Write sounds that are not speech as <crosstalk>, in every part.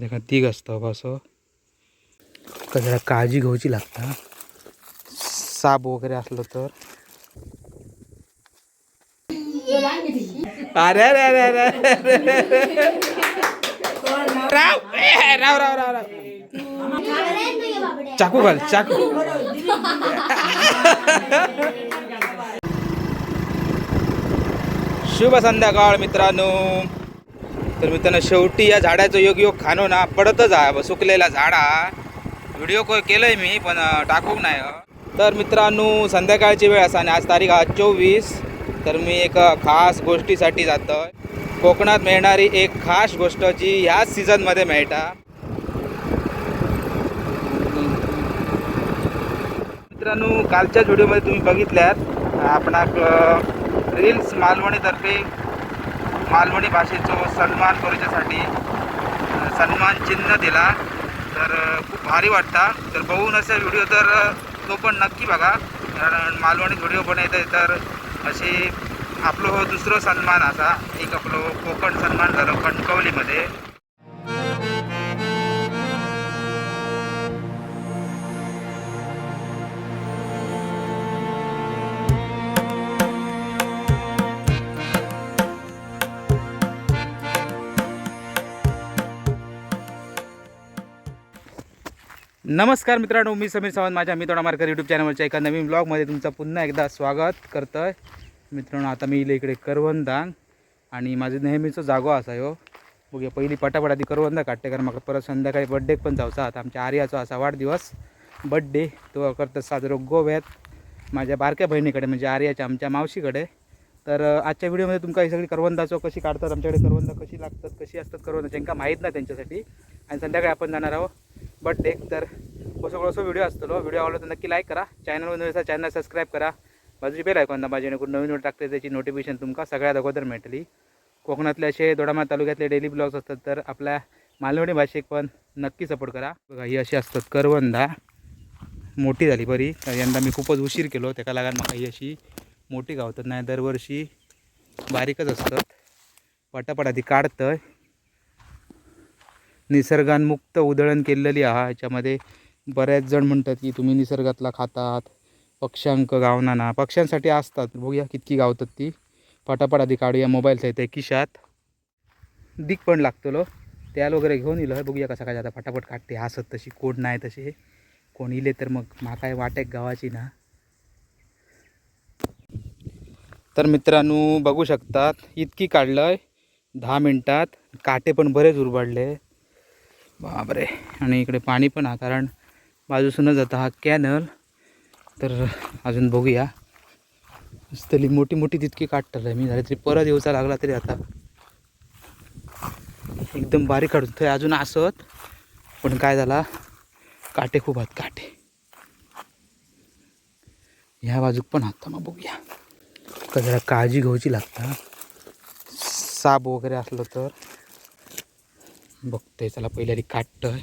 तेका तीग असतो असं. तर जरा काळजी घेवची लागता. साप वगैरे असलं तर. अरे अरे अरे अरे राव राव राव राव राव. चाकू घाल चाकू. शुभ संध्याकाळ मित्रांनो. तर मित्रांनो शेवटी या झाडाचं योग योग खाणो ना पडतच आहे. ब सुकलेला झाड. हा व्हिडिओ कॉल केलंय मी पण टाकू टाकूक नाही तर मित्रांनो संध्याकाळची वेळ असा आणि आज तारीख आज चोवीस. तर मी एक खास गोष्टीसाठी जातो कोकणात मिळणारी एक खास गोष्ट जी ह्याच सीझनमध्ये मिळता. मित्रांनो कालच्याच व्हिडिओमध्ये तुम्ही बघितल्यात आपणाक रील्स मालवणीतर्फे मालवणी भाषेचो सन्मान करूच्यासाठी सन्मान चिन्ह दिला. तर खूप भारी वाटता. तर बघून असे व्हिडिओ तर तो पण नक्की बघा. कारण मालवणी व्हिडिओ बनयतंय तर अशी आपलो हो दुसरो सन्मान असा एक आपलो कोकण सन्मान झालो कणकवलीमध्ये. नमस्कार मित्रांनो मी समीर सावंत माझ्या मी तोडा मार्कर यूट्यूब चॅनलवरच्या एका नवीन ब्लॉगमध्ये तुमचं पुन्हा एकदा स्वागत करतं आहे मित्रांनो आता मी इले इकडे करवंदांग आणि माझं नेहमीचं जागो असा हो बघूया पहिली पटापट आधी करवंदा काढते कारण म्हाका परत संध्याकाळी बड्डेक पण जावचा आता. आमच्या आर्याचो असा वाढदिवस. बड्डे तो करता साजरो गोव्यात. माझ्या बारक्या बहिणीकडे म्हणजे आर्याच्या आमच्या मावशीकडे. तर आजच्या व्हिडिओमध्ये तुमका ही सगळी करवंदाचो कशी काढतात आमच्याकडे करवंदा कशी लागतात कशी असतात करवंदा ज्यांका माहीत नाही त्यांच्यासाठी. आणि संध्याकाळी आपण जाणार आहोत. एक तर सगळं कळसो व्हिडिओ असतो व्हिडिओ आवडला तर नक्की लाईक करा. चॅनलवर चॅनल सबस्क्राईब करा. बाजूची बेल ऐकून दाबा जेणेकरून नवीन व्हिडिओ टाकते त्याची नोटिफिकेशन तुमका सगळ्यात अगोदर मिळतली. कोकणातले असे दोडामा तालुक्यातले डेली ब्लॉग्स असतात तर आपल्या मालवणी भाषेक पण नक्की सपोर्ट करा. बघा ही अशी असतात करवंदा. मोठी झाली बरी. यंदा मी खूपच उशीर केलो. त्याका लागून मला ही अशी मोठी गावतात. नाही दरवर्षी बारीकच असतात. पटापटा आधी काढतंय. निसर्गान मुक्त उधळण केलेली आहा. ह्याच्यामध्ये बऱ्याच जण म्हणतात की तुम्ही निसर्गातला खातात पक्ष्यांक गावना ना. पक्ष्यांसाठी असतात. बघूया कितकी गावतात ती. पटापट आधी काढूया मोबाईलचा येते किशात दिक पण लागतलो. त्याल वगैरे घेऊन इलो. बघूया कसा काय आता फटाफट काढते. हसत तशी कोण नाही तसे कोण इले तर मग माकाय वाटेक गावाची ना. तर मित्रांनो बघू शकतात. इतकी काढलंय. दहा मिनटात. काटे पण बरेच उरबाडले. बापरे. आणि इकडे पाणी पण हा कारण बाजूसूनच जाता हा कॅनल. तर अजून बघूया. तली मोठी मोठी तितकी काढतलं मी झाली तरी परत येऊचा लागला तरी आता. एकदम बारीक काढून. थंय अजून असत पण काय झाला? काटे खूप आहेत काटे. ह्या बाजूक पण हात मग बघूया. का जरा काळजी घ्यायची लागता. साप वगैरे असलं तर. बघतोय चला पहिल्या आधी काढतोय.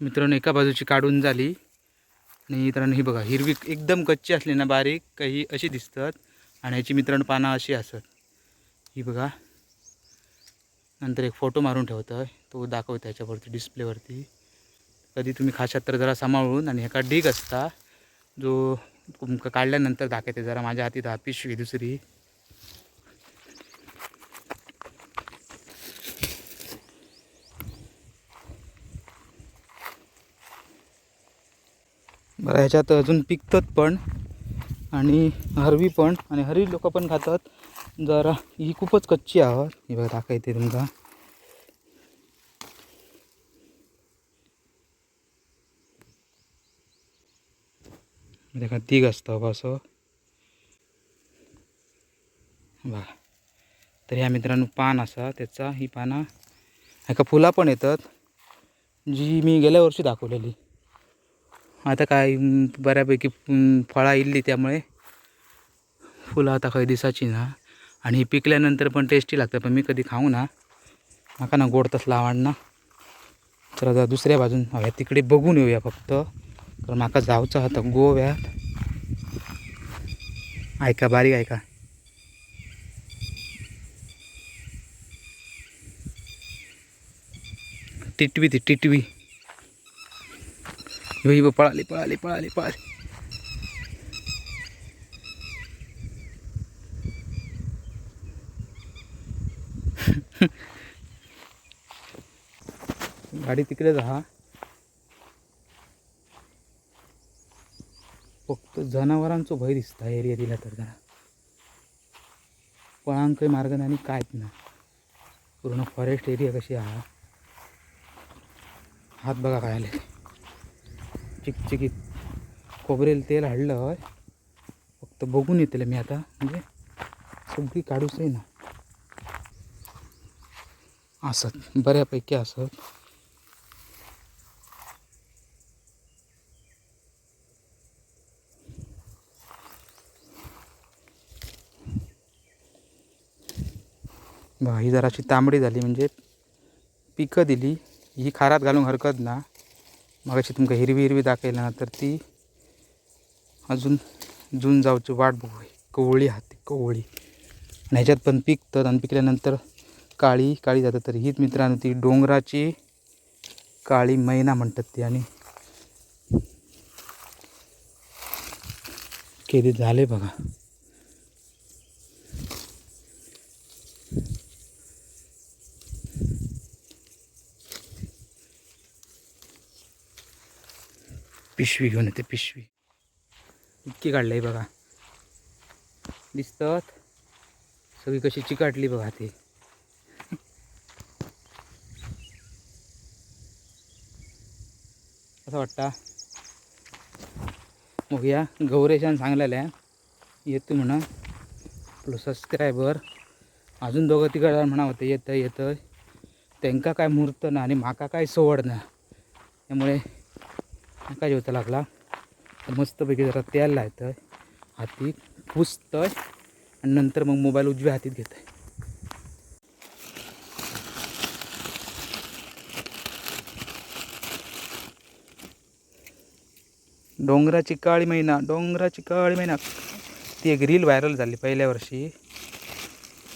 मित्रांनो एका बाजूची काढून झाली. आणि मित्रांनो ही बघा हिरवी एकदम कच्ची असली ना बारीक काही अशी दिसतात. आणि ह्याची मित्रांनो पानं अशी असत. ही बघा. नंतर एक फोटो मारून ठेवतोय. तो दाखवतो ह्याच्यावरती डिस्प्लेवरती. कधी तुम्ही खाशात तर जरा सांभाळून आणि ह्याका ढीग असता. जो तुमका काढल्यानंतर दाखवते जरा माझ्या हातीत हा पिशवी दुसरी. बरं ह्याच्यात अजून पिकतात पण आणि हरवी पण आणि हरवी लोक पण खातात. जरा ही खूपच कच्ची आहोत ही. बघा दाखवते तुमका देखा तीग असतं बघा असं. बघा. तर ह्या मित्रांनो पान असा त्याचा ही पानं. ह्याका फुलं पण येतात जी मी गेल्या वर्षी दाखवलेली. आता काय बऱ्यापैकी फळां फळा त्यामुळे. फुलं आता काही दिसाची ना. आणि ही पिकल्यानंतर पण टेस्टी लागतं पण मी कधी खाऊ ना नका ना गोड तसला आवडना तर आता दुसऱ्या बाजून हव्या तिकडे बघून येऊया फक्त. तर माका जावचं होतं गोव्यात. ऐका बारीक ऐका. टिटवी ती टिटवी. ह्यो ही पळाली पळाली पळाली पळाली गाडी तिकडेच हा. फक्त जनावरांचो भय दिसता एरिया दिला तर जरा. पळांक काही मार्ग नाही आणि कायच ना पूर्ण फॉरेस्ट एरिया कशी हा? हात बघा काय आले चिकचिकीत खोबरेल तेल हाडलं हय. फक्त बघून येतले मी आता. म्हणजे सगळी काढूच ना. असत बऱ्यापैकी असत ही जराशी तांबडी झाली म्हणजे पिकं दिली. ही खारात घालून हरकत ना. मगाशी तुमका हिरवी हिरवी दाखयला ना तर ती अजून जून जावची वाट बघू. कवळी हाती कवळी. आणि ह्याच्यात पण पिकतात आणि पिकल्यानंतर काळी काळी जातात तर हीच मित्रांनो ती डोंगराची काळी मैना म्हणतात ती. आणि केली झाले बघा. पिशवी घेऊन येते पिशवी. इतकी काढलंय बघा. दिसतात. सगळी कशी चिकाटली बघा ते. असं वाटतं. मग या गौरेशान सांगलेल्या येतो म्हणा. आपलं सबस्क्रायबर अजून दोघं तिघं म्हणा होते येतं येतं त्यांका काय मुहूर्त ना आणि माका काय सवड ना. त्यामुळे काय जेवता लागला. मस्तपैकी जरा तेल लायतंय हाती पुसतंय. आणि नंतर मग मोबाईल उजव्या हातीत घेतंय. डोंगराची काळी महिना डोंगराची काळी महिना ती एक रील व्हायरल झाली पहिल्या वर्षी.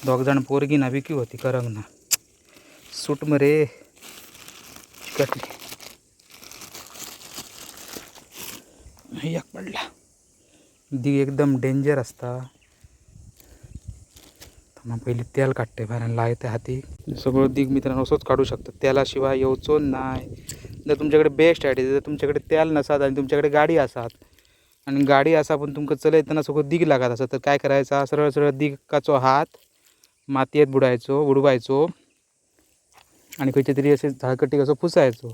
दोघजण पोरगी ना विकी होती करंग ना सूट मरे चिकटली एक पडला दिग एकदम डेंजर असता. मग पहिली तेल काढते बाहेर लायते हाती. सगळं दिग मित्रांनो असंच काढू शकतात. तेलाशिवाय येवचो नाही. जर तुमच्याकडे बेस्ट आहे जर तुमच्याकडे तेल नसात आणि तुमच्याकडे गाडी असात आणि गाडी असा पण तुमकां चलयतना सगळं दिग लागत असं तर काय करायचा? सरळ सरळ दिगाचो हात मातयेत बुडायचो उडवायचो आणि खंयचे तरी असे झाळकटी कसो पुसायचो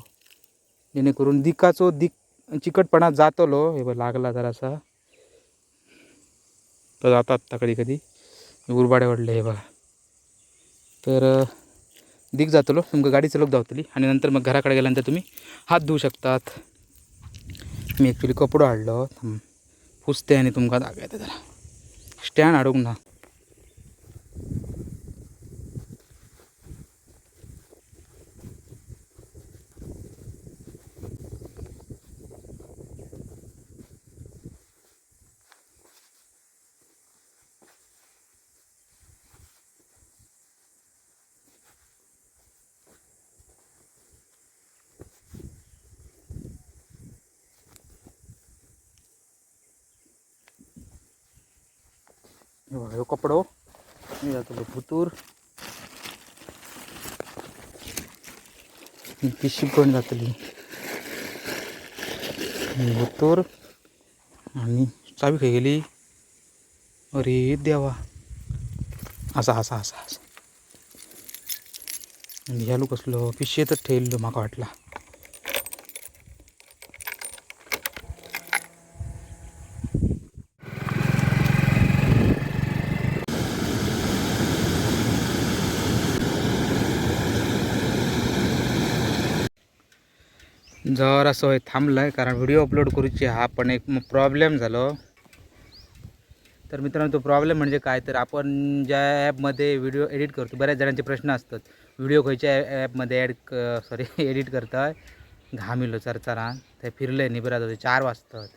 जेणेकरून दिकाचो दिक चिकटपणा जातलो. हे लागला जरासा. तर जातात आता कधी कधी. गुरबाड्या वाढले हे बघा. तर दिग जातलो तुमकां गाडी चलवत धावतली. आणि नंतर मग घराकडे गेल्यानंतर तुम्ही हात धुवू शकतात. मी ॲक्च्युली कपडो हाडलो. पुसते आणि तुमकां दाखयते जरा. स्टँड हाडूंक ना हो, बघा ह्यो कपडो हो. मी जातलो भुतूर पिशी पिशवी पण जातली भुतूर आणि चावी खंय गेली? अरे देवा. असा असा असा असा. आणि ह्या लोक कसलो तर ठेवलो म्हाका वाटला. जरासं हे थांबलं कारण व्हिडिओ अपलोड करूची हा पण एक प्रॉब्लेम झालो. तर मित्रांनो तो प्रॉब्लेम म्हणजे काय? तर आपण ज्या ॲपमध्ये व्हिडिओ एडिट करतो बऱ्याच जणांचे प्रश्न असतात. व्हिडिओ खयच्या ॲपमध्ये ॲड क सॉरी एडिट करताय. घामिलो चरचरान ते फिरले निबरात होते चार वाजतात.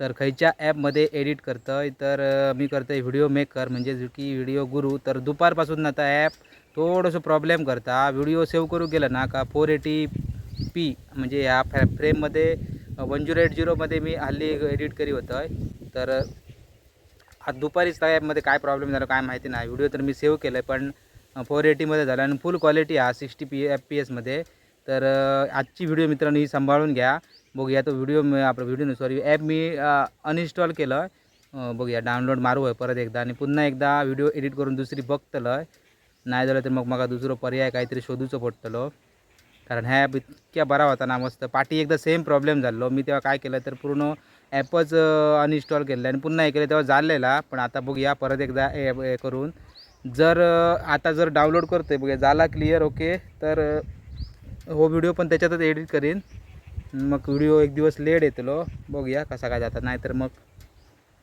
तर खयच्या ॲपमध्ये एडिट करतंय तर मी करतोय व्हिडिओ मेकर म्हणजे की व्हिडिओ गुरु तर दुपारपासून आता ॲप थोडंसं प्रॉब्लेम करता. व्हिडिओ सेव्ह करू गेलं ना का फोर एटी पी म्हणजे ह्या फ्रे फ्रेममध्ये वन झिरो एट झिरोमध्ये मी हल्ली एडिट करी होतं आहे तर आज दुपारीच त्या ॲपमध्ये काय प्रॉब्लेम झाला काय माहिती नाही. व्हिडिओ तर मी सेव्ह केलं आहे पण फोर एटीमध्ये झाला आणि फुल क्वालिटी हा सिक्स्टी पी एफ पी एसमध्ये तर आजची व्हिडिओ मित्रांनो ही सांभाळून घ्या. बघूया तो व्हिडिओ मी आपला व्हिडिओ सॉरी ॲप मी अनइन्स्टॉल केलं आहे बघूया डाउनलोड मारू आहे परत एकदा आणि पुन्हा एकदा व्हिडिओ एडिट करून दुसरी बघतलं नाही झालं तर मग मला दुसरं पर्याय काहीतरी शोधूचं पडतलो. कारण ह्या ॲप इतक्या बरा होता ना मस्त. पाठी एकदा सेम प्रॉब्लेम झालो. मी तेव्हा काय केलं तर पूर्ण ॲपच अनइन्स्टॉल केलं. आणि पुन्हा हे केलं तेव्हा झालेला. पण आता बघूया परत एकदा हे करून. जर आता जर डाउनलोड करतोय बघूया. झाला क्लिअर ओके तर हो व्हिडिओ पण त्याच्यातच एडिट करीन. मग व्हिडिओ एक दिवस लेट येतलो. बघूया कसा काय जातात. नाहीतर मग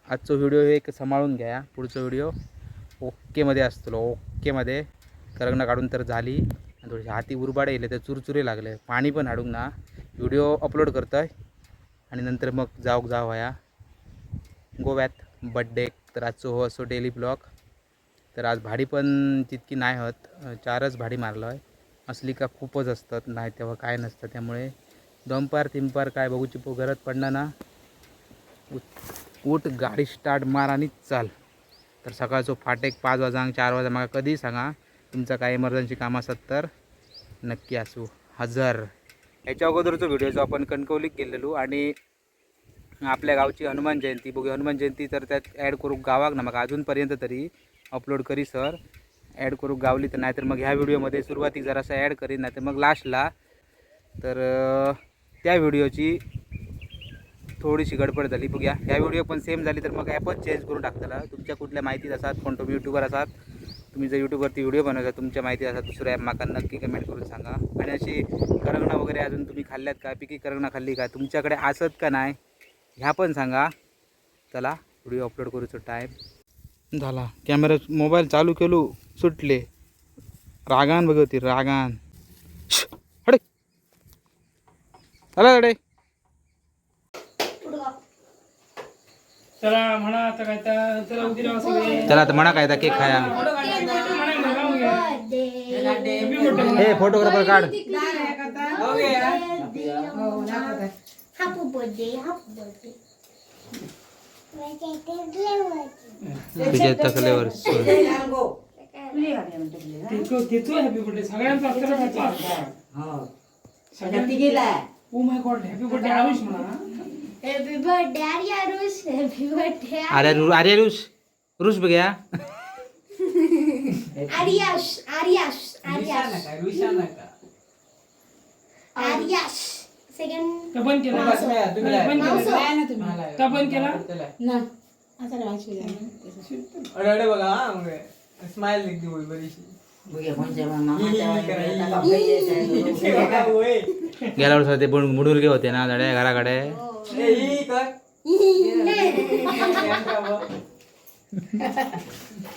आजचा व्हिडिओ एक सांभाळून घ्या. पुढचा व्हिडिओ ओकेमध्ये असतो ओकेमध्ये करंगणा काढून तर झाली. थोडेसे हाती उरबाडे येले तर चुरचुरे लागले. पाणी पण हाडूंक ना. व्हिडिओ अपलोड करतोय. आणि नंतर मग जावंक जाऊ या. गोव्यात बड्डे तर आजचो हो असो डेली ब्लॉग. तर आज भाडी पण तितकी नाही होत. चारच भाडी मारलो आहे असली का खूपच असतात. नाही तेव्हा काय नसतं. त्यामुळे दोनपार तीनपार काय बघूची पो- गरज पडणार ना. उठ- गाडी स्टार्ट मार आणि चाल. तर सकाळचो फाटेक पाच वाजांक चार वाजा म्हाका कधी सांगा. तुमचा काय इमर्जन्सी काम असत तर नक्की असू. हजर. याच्या अगोदरचं व्हिडिओचं आपण कणकवलीत गेलेलो आणि आपल्या गावची हनुमान जयंती. बघू हनुमान जयंती तर त्यात ॲड करू गावाक ना मग अजूनपर्यंत तरी अपलोड करी सर ॲड करू गावली तर नाहीतर मग ह्या व्हिडिओमध्ये सुरुवातीक जरासा ॲड करीन नाहीतर मग लास्टला तर त्या व्हिडिओची थोडीशी गडबड झाली. बघूया ह्या व्हिडिओ पण सेम झाली तर मग ॲपच चेंज करून टाकतला तुमच्या कुठल्या माहितीत असतात कोण यूट्यूबर असतात तुम्ही जर यूट्यूबवरती व्हिडिओ बनवता तुमच्या माहिती असतात दुसऱ्या ॲप माका नक्की कमेंट करून सांगा. आणि अशी करंगणा वगैरे अजून तुम्ही खाल्ल्यात का? पिकी करंगणा खाल्ली का? तुमच्याकडे असत का नाही? ह्या पण सांगा. चला व्हिडिओ अपलोड करूचो टाईम झाला. कॅमेरा मोबाईल चालू केलो. सुटले. रागान बघ होती रागान. हडे. चला हडे. चला म्हणा आता काय चला आता म्हणा काय केक खाया. हे फोटोग्राफर काढ Happy birthday, happy birthday. Vijay तकलेवर तिथू हॅपी बर्थडे सगळ्यांचा असतं सगळ्यांना ओ my god happy birthday Ayush म्हणा Happy birthday, Arya Rush. Happy birthday, अरे रु अरे रुस रुस बघ्या केला केला केला अरे बघा स्माइल लिखती हुई बरीशी गेल्या वर्षी ते बुड- मुडुलगे होते ना झाडे घराकडे ए ही कर तसं हा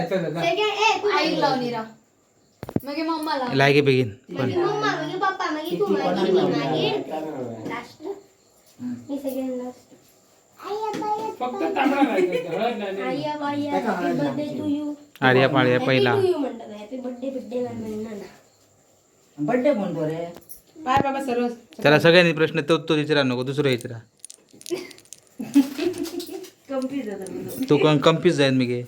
आईक लावणी रा मग मम्माला लागे बेगीन पण. मागे मम्मा मागे पप्पा मागे तू मागे मी मागे लास्ट मी सेकंड लास्ट फक्त तांबडा नाही हळद नाही आया बाया happy birthday to you Arya पाळ्या पहिला. टू यू म्हणतात हॅपी बर्थडे बर्थडे म्हणणार ना बड्डे म्हणतो रे? बाय बाबा सर्व. त्याला सगळ्यांनी प्रश्न तो तो विचारा नको दुसरं विचारा. <laughs> तू कम्प्युज जाईल मी गे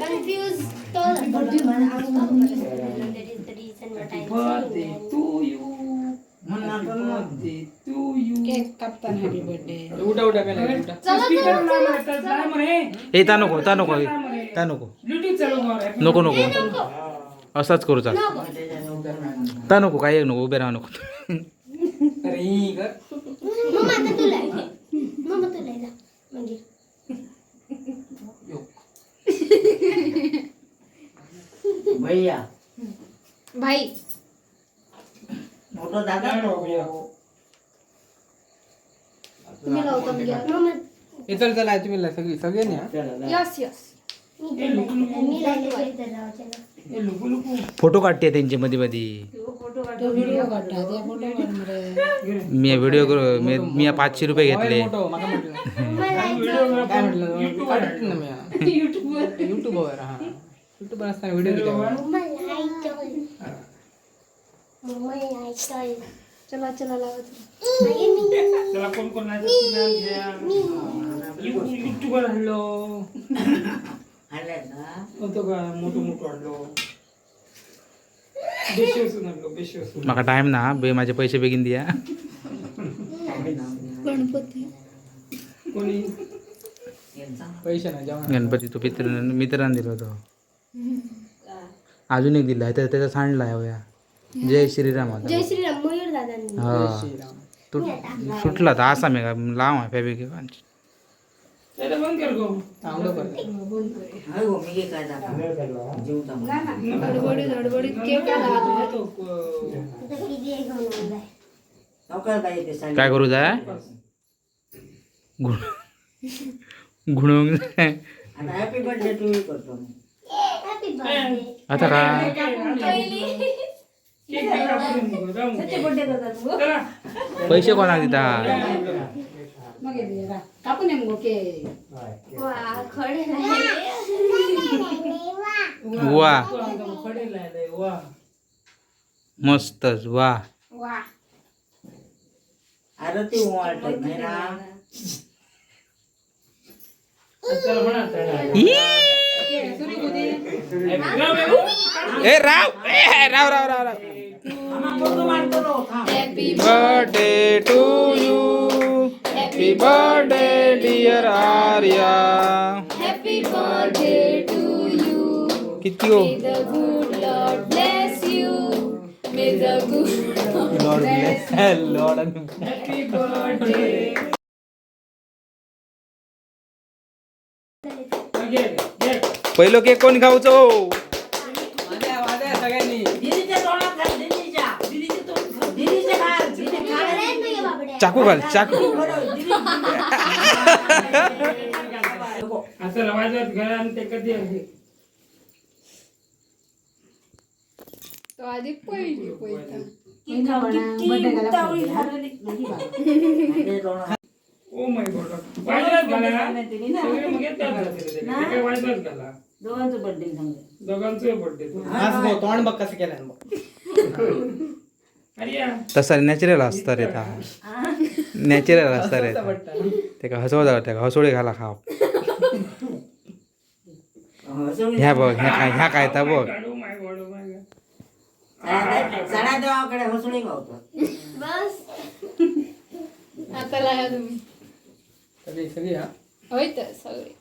कन्फ्यूज तो ए नको ता नको ता नको. नको नको. असाच करू चाल. ता नको काय एक नको उभे राहा नको. म्हणजे? <laughs> भैया. भाई. मोठा दादा तो. तुम्ही लावतो इतर चला तुम्ही सगळी सगळे ने यस यस मी लुकू लुकू. फोटो काढते त्यांचे मध्ये मध्ये तो व्हिडिओ काढला ते फोटो काढ मरे मी व्हिडिओ करू मी मी पाचशे रुपये घेतले. मोठं माका म्हटलं मम्मा लावायचं. काय म्हटलं काढतो ना मी. हा. असताना व्हिडिओ लावायचं. मम्मा लावायचं. चला चला चला कोण कोण युट्यूबर हल्लो. मोठं मोठं हल्लो. माका टाइम ना बे माझे पैसे बेगीन द्या गणपती. कोणी? यांचा पैसे नाही जेवण गणपती तो पित्र मित्रांनी दिला होतो. अजून एक दिला त्या त्याचा सांडला आहे होया. जय श्रीराम होता. जय श्रीराम मयूर दादांनी. हा. तू सुटला तर असा मी का लाव आहे फॅब्रिक. त्याला बंद कर गो. चांगलं करतो हाय गो मी काय दाखव जीव थांबला धडबडीत धडबडीत केक आला. तो, अं, आता किती एक घेऊन आलाय. नोकर बाई ते सांग. काय करू जाय गुणवून. आता हॅपी बर्थडे टू यू करतो मी Happy birthday. आता का. पैसे कोणाक दिता? मग येते रा. कापून ये मग केक वा, खडे नाही. वा तू आमका मग खडे लायलंय, वा. मस्तच वा वा आरती वाटत happy birthday you happy birthday dear Arya happy birthday to you किती हो? May the good Lord bless you. May the good lord bless lord Happy birthday. घे, घे. पहिलो केक कोण खाऊचो हे. चाकू घाल चाकू. असं रवाजात घर आणि ते कधी आहे? तो आधी पहिली पहिला ओ माय गॉड. वाजवात घाला सगळे मग येतात. जातील ते. ते काय वाजवात घाला. दोघांचं बर्थडे सांग. दोघांचं बर्थडे आज बघ, तोंड बघ कसं केलं बघ अरे या. तसा नॅचरल असता रे ता. नॅचरल असता रे ता. ते का हसवत त्या हसोडे घाला खाव ह्या बघ ह्या काय ह्या काय ता बघ. सणा देवाकडे हसुळे गावतो बस. आता तुम्ही. सगळी सगळी हा. होय तर सगळे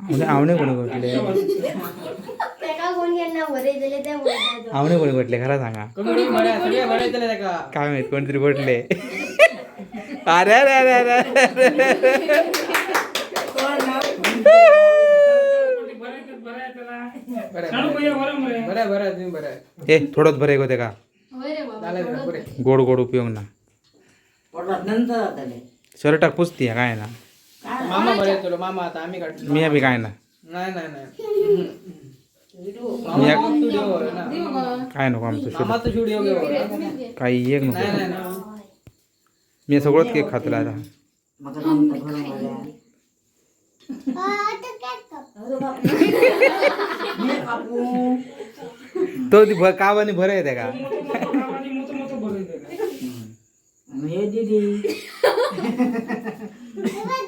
घाला हं. आवणे कोणी बोलतात आवणे कोणी म्हटले खरं सांगा. काय माहीत कोणतरी म्हटले अरे अरे अरे अरे बरं बरं. बरं बरं बरं. बरं बरं बरं. ए थोडंच भरे होते का? गोड गोड उपयोग ना. शर्टाक पुसती काय ना? मामा बरे तुला मामा आता आम्ही काढतो. मी बी काय ना नाही नाही नाही. काय नको आमचं मामाचं स्टुडिओ घेऊ काही एक नाही नाही नको. नाही मी सगळंच केक खातला आता. तो ती भ- कावानी भर येते का? हे दीदी. <laughs>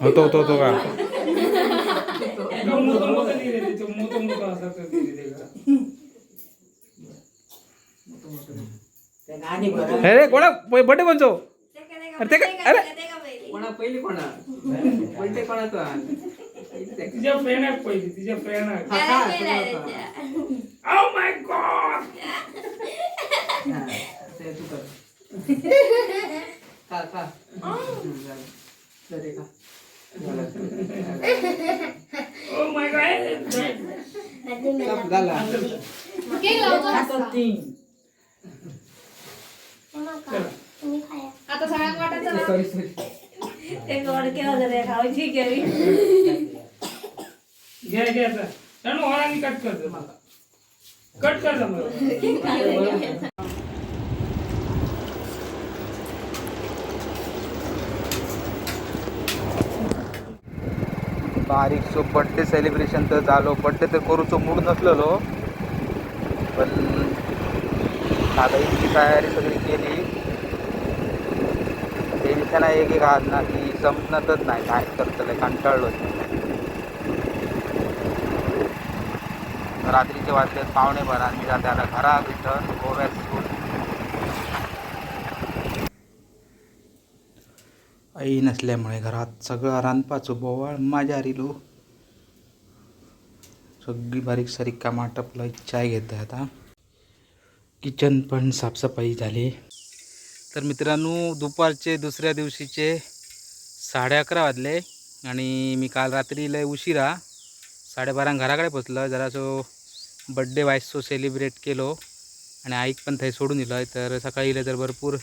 होतो होतो होतो का? अरे कोणा? बड्डे कोणचो? अरे ते काय अरे! कोणा पहिली कोणा? पलटे कोणाचा? तिच्या फ्रेंड आहे पहिली तिच्या फ्रेंड आहे! तू कर. <laughs> का का हम्म, झालं. झालं का? Oh my god! का? झाला केक लावतो आता तीन तुम्ही खाया आता सगळ्यांना वाटायचं ना सॉरी सॉरी घ्या घ्या आता. चालू हॉरांनी कट कर दे. कट कर दे मला. <laughs> <laughs> बारीक सो बड्डे सेलिब्रेशन तर झालो. बड्डे तर करूचो मूड नसलेलो. पण दादाईची तयारी सगळी केली. टेन्शन आहे एक एक आज ना की संपणारच नाही. काय करतलं कंटाळलो रात्रीचे वाजले पावणे भरा मी त्याला घरा रिटर्न गोव्यात आई नसल्यामुळे घरात सगळं रानपाचो बोवाळ माझ्या रिलो सगळी बारीक सारीक कामं आटपलं चाय घेत आहे आता. किचन पण साफसफाई झाली. तर मित्रांनो दुपारचे दुसऱ्या दिवशीचे साडे अकरा वाजले आणि मी काल रात्री लय उशिरा साडेबारा घराकडे पोचलो. जरासो बड्डे वायसो सेलिब्रेट केलो आणि आईक पण थंय सोडून दिलं तर सकाळी इले तर भरपूर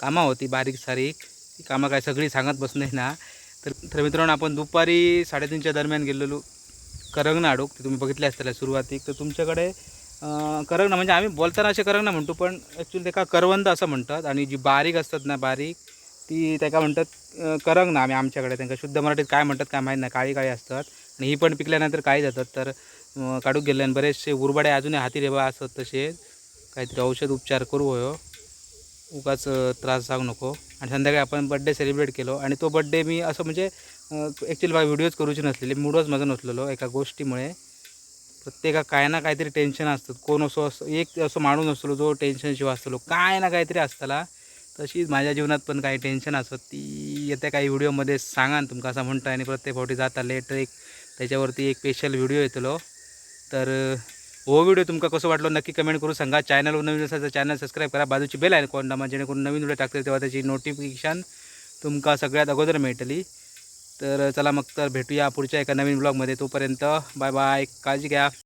कामं होती बारीक सारीक. ती कामं काय सगळी सांगत बसणे ना. तर तर मित्रांनो आपण दुपारी साडेतीनच्या दरम्यान गेलेलो करंगना अडूक ते तुम्ही बघितले असतील सुरुवातीक तर तुमच्याकडे अं, करंगना म्हणजे आम्ही बोलताना असे करंगना म्हणतो पण ॲक्च्युली त्याका करवंद असं म्हणतात. आणि जी बारीक असतात ना बारीक ती त्याका म्हणतात अं, करंगना आम्ही आमच्याकडे. त्यांना शुद्ध मराठीत काय म्हणतात काय माहीत नाही. काळी काळी असतात. आणि ही पण पिकल्यानंतर काळी जातात. तर अं, काढूक गेले बरेचसे उरबडे अजूनही हाती रेबा असतात तसे. काहीतरी औषध उपचार करू हो उगाच त्रास जाऊ नको. आणि संध्याकाळी आपण बड्डे सेलिब्रेट केलो आणि तो बड्डे मी असं म्हणजे ॲक्च्युली मला व्हिडिओज करूचे नसलेले मूडच माझा नसलेलो एका गोष्टीमुळे. प्रत्येका काय ना काहीतरी टेन्शन असतं. कोण असो असं एक असं माणूस असलो जो टेन्शनशिवाय असतो. काय ना काहीतरी असताना तशीच माझ्या जीवनात पण काही टेन्शन असत. ती येत्या काही व्हिडिओमध्ये सांगा तुमकां तुमका असं म्हणता आणि प्रत्येक फावटी जाता लेट एक त्याच्यावरती एक स्पेशल व्हिडिओ येतलो. तर हो व्हिडिओ तुमका कसं वाटलो नक्की कमेंट करू सांगा चॅनलवर नवीन असेल तर चॅनल सबस्क्राईब करा बाजूची बेल आहे कोण दामा जेणेकरून नवीन व्हिडिओ टाकते तेव्हा त्याची नोटिफिकेशन तुमका सगळ्यात अगोदर मिळतली तर चला मग तर भेटूया पुढच्या एका नवीन ब्लॉगमध्ये तोपर्यंत बाय बाय काळजी घ्या.